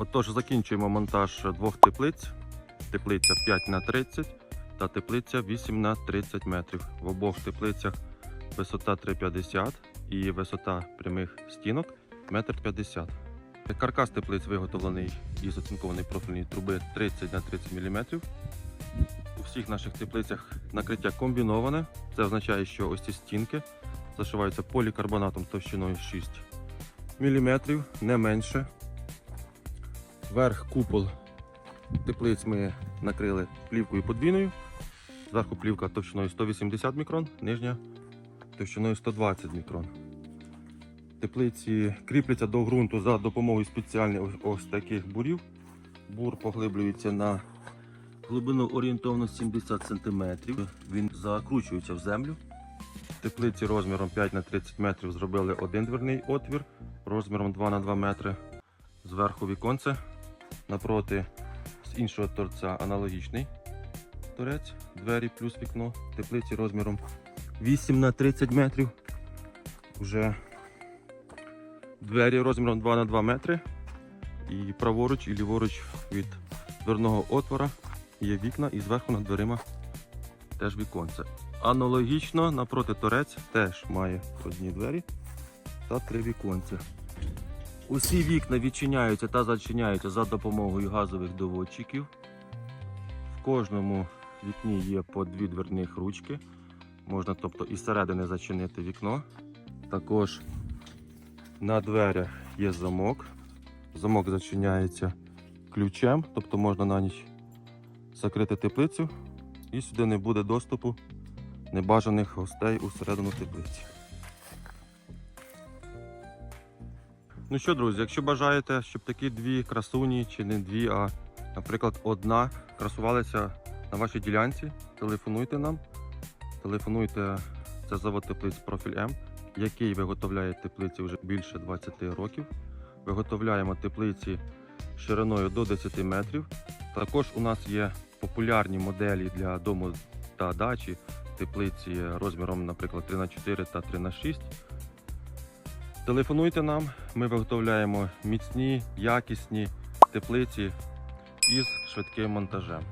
Отож, закінчуємо монтаж двох теплиць. Теплиця 5 на 30 та теплиця 8 на 30 метрів. В обох теплицях висота 3,50 і висота прямих стінок 1,50 м. Каркас теплиць виготовлений із оцинкованої профільної труби 30 на 30 мм. У всіх наших теплицях накриття комбіноване. Це означає, що ось ці стінки зашиваються полікарбонатом товщиною 6 мм, не менше. Верх купол теплиць ми накрили плівкою подвійною. Зверху плівка товщиною 180 мікрон, нижня товщиною 120 мікрон. Теплиці кріпляться до ґрунту за допомогою спеціальних ось, таких бурів. Бур поглиблюється на глибину орієнтовно 70 см. Він закручується в землю. Теплиці розміром 5 на 30 метрів зробили один дверний отвір розміром 2 на 2 метри. Зверху віконце. Напроти з іншого торця аналогічний торець, двері плюс вікно. Теплиці розміром 8 на 30 метрів. Уже двері розміром 2 на 2 метри. І праворуч і ліворуч від дверного отвора є вікна і зверху над дверима теж віконце. Аналогічно напроти торець теж має одні двері та три віконця. Усі вікна відчиняються та зачиняються за допомогою газових доводчиків. В кожному вікні є по дві дверних ручки. Можна тобто із середини зачинити вікно. Також на дверях є замок. Замок зачиняється ключем, тобто можна на ніч закрити теплицю і сюди не буде доступу небажаних гостей усередину теплиці. Ну що, друзі, якщо бажаєте, щоб такі дві красуні, чи не дві, а, наприклад, одна красувалися на вашій ділянці, телефонуйте нам. Телефонуйте, це завод теплиць Профіль М, який виготовляє теплиці вже більше 20 років. Виготовляємо теплиці шириною до 10 метрів. Також у нас є популярні моделі для дому та дачі, теплиці розміром, наприклад, 3х4 та 3х6. Телефонуйте нам, ми виготовляємо міцні, якісні теплиці із швидким монтажем.